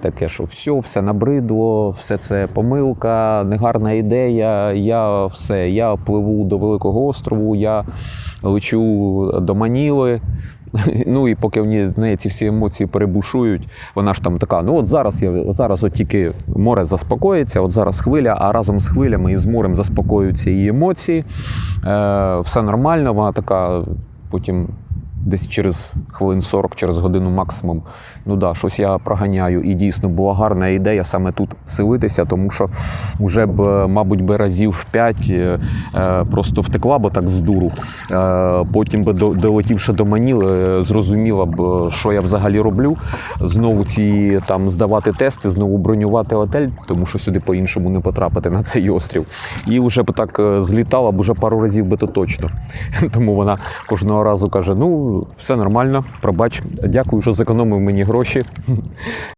Таке, що все, все набридло, все це помилка, негарна ідея. Я все, я пливу до Великого острову, я лечу до Маніли. Ну і поки в неї- ці всі емоції перебушують, вона ж там така: ну от зараз я зараз от тільки море заспокоїться, от зараз хвиля, а разом з хвилями і з морем заспокоюються її емоції. Е, все нормально, вона така потім. Десь через хвилин 40, через годину максимум. Ну да, щось я проганяю. І дійсно була гарна ідея саме тут селитися, тому що вже б, мабуть, би разів в п'ять е, е, просто втекла, бо так з дуру. Е, потім би долетівши до е, зрозуміла б, що я взагалі роблю. Знову ці там здавати тести, знову бронювати готель, тому що сюди по-іншому не потрапити на цей острів. І вже б так злітала б уже пару разів би то точно. Тому вона кожного разу каже: ну, все нормально, пробач, дякую, що зекономив мені гроші.